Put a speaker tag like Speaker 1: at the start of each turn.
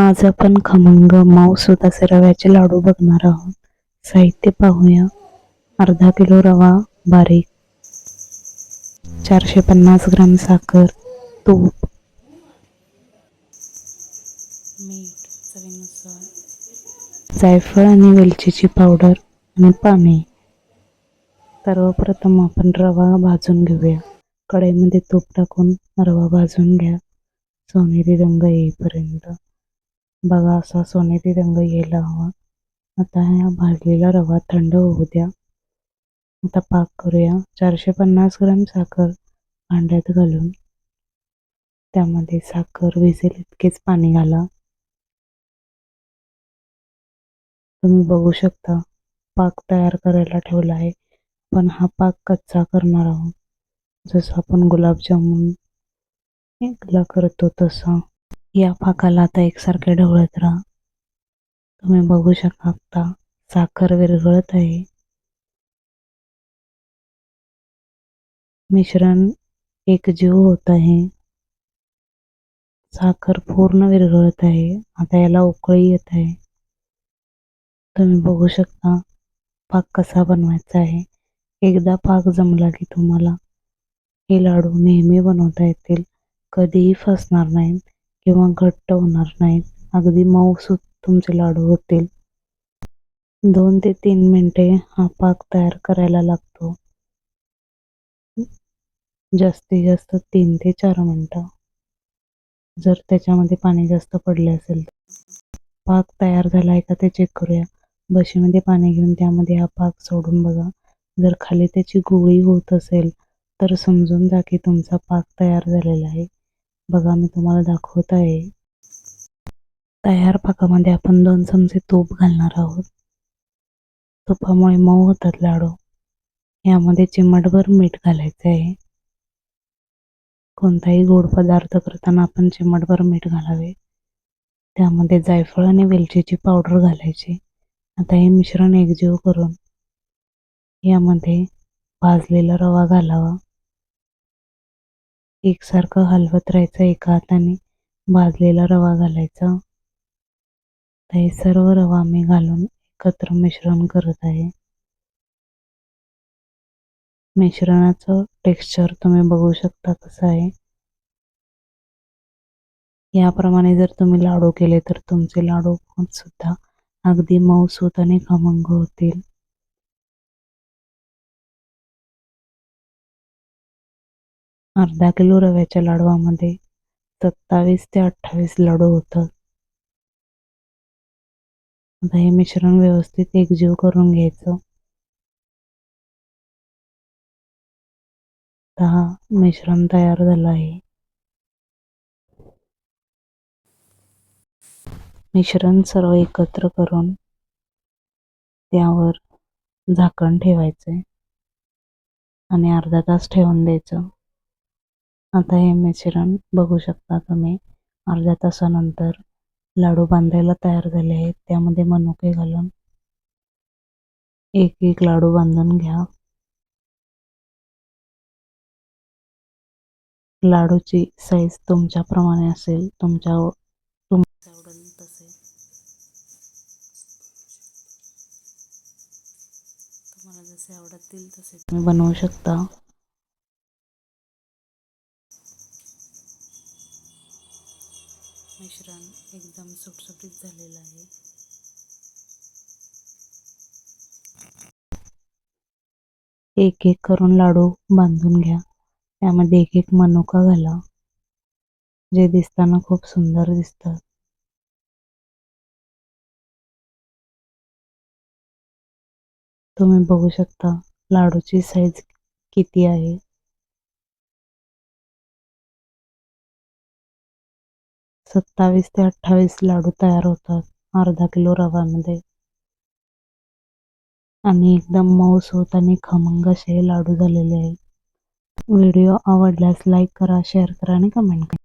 Speaker 1: आज आपण खमंग मऊसूत असे रव्याचे लाडू बघणार आहोत. साहित्य पाहूया. अर्धा किलो रवा बारीक. चारशे पन्नास ग्राम साखर तूप. मीठ चवीनुसार. जायफळ आणि वेलचीची पावडर आणि पाणी सर्वप्रथम आपण रवा भाजून घेऊया. कढईमध्ये तूप टाकून रवा भाजून घ्या. सोनेरी रंग येईपर्यंत. बघा असा सोनेरी रंग यायला हवा. आता हा भाजलेला रवा थंड होऊ द्या. आता पाक करूया. चारशे पन्नास ग्राम साखर भांड्यात घालून. त्यामध्ये साखर भिजेल इतकेच पाणी घाला. तुम्ही बघू शकता पाक तयार करायला ठेवला आहे. पण हा पाक कच्चा करणार आहोत. जसं आपण गुलाबजामुन ला करतो तसा. या पाकाला आता एकसारखे ढवळत राहा. तुम्ही बघू शकता साखर विरघळत आहे. मिश्रण एकजीव होत आहे. साखर पूर्ण विरघळत आहे. आता याला उकळी येत आहे. तुम्ही बघू शकता पाक कसा बनवायचा आहे. एकदा पाक जमला की तुम्हाला हे लाडू नेहमी बनवता येतील. कधीही फसणार नाहीत. किंवा घट्ट होणार नाहीत. अगदी मऊसूत तुमचे लाडू होतील. दोन ते तीन मिनटे हा पाक तयार करायला लागतो. जास्तीत जास्त तीन ते चार मिनटं. जर त्याच्यामध्ये पाणी जास्त पडले असेल पाक तयार झाला आहे का ते चेक करूया. बशीमध्ये पाणी घेऊन त्यामध्ये हा पाक सोडून बघा. जर खाली त्याची गोळी होत असेल तर समजून जा की तुमचा पाक तयार झालेला आहे. बघा मी तुम्हाला दाखवत आहे. तयार पाकामध्ये आपण दोन चमचे तूप घालणार आहोत. तुपामुळे मऊ होतात लाडू. यामध्ये चिमटभर मीठ घालायचे आहे. कोणताही गोड पदार्थ करताना आपण चिमटभर मीठ घालावे. त्यामध्ये जायफळ आणि वेलचीची पावडर घालायची. आता हे मिश्रण एकजीव करून यामध्ये भाजलेला रवा घालावा. एकसारखं हलवत राहायचं एका हाताने भाजलेला रवा घालायचा. हे सर्व रवा मी घालून एकत्र मिश्रण करत आहे. मिश्रणाचं टेक्स्चर तुम्ही बघू शकता कसं आहे. याप्रमाणे जर तुम्ही लाडू केले तर तुमचे लाडू सुद्धा अगदी मऊसूत आणि खमंग होतील. अर्धा किलो रव्याच्या लाडवामध्ये सत्तावीस ते अठ्ठावीस लाडू होतात. आता हे मिश्रण व्यवस्थित एकजीव करून घ्यायचं. हा मिश्रण तयार झालं आहे. मिश्रण सर्व एकत्र करून त्यावर झाकण ठेवायचं आणि अर्धा तास ठेवून द्यायचं. आता हे मिश्रण बघू शकता तुम्ही. अर्ध्या तासानंतर लाडू बांधायला तयार झाले आहेत. त्यामध्ये मनुके घालून एक एक लाडू बांधून घ्या. लाडूची साईज तुमच्याप्रमाणे असेल तुमच्या आवडेल तसे तुम्हाला जसे आवडतील तसे तुम्ही बनवू शकता. मिश्रण एकदम सुटसुटीत झालेलं आहे. एक एक करून लाडू बांधून घ्या. त्यामध्ये एक एक मनुका घाला. जे दिसताना खूप सुंदर दिसतात. तुम्ही बघू शकता लाडूची साईज किती आहे. सत्तावीस ते अठ्ठावीस लाडू तयार होतात अर्धा किलो रव्यामध्ये. आणि एकदम मऊस होत आणि खमंग असे लाडू झालेले आहेत. व्हिडिओ आवडल्यास लाईक करा शेअर करा आणि कमेंट करा.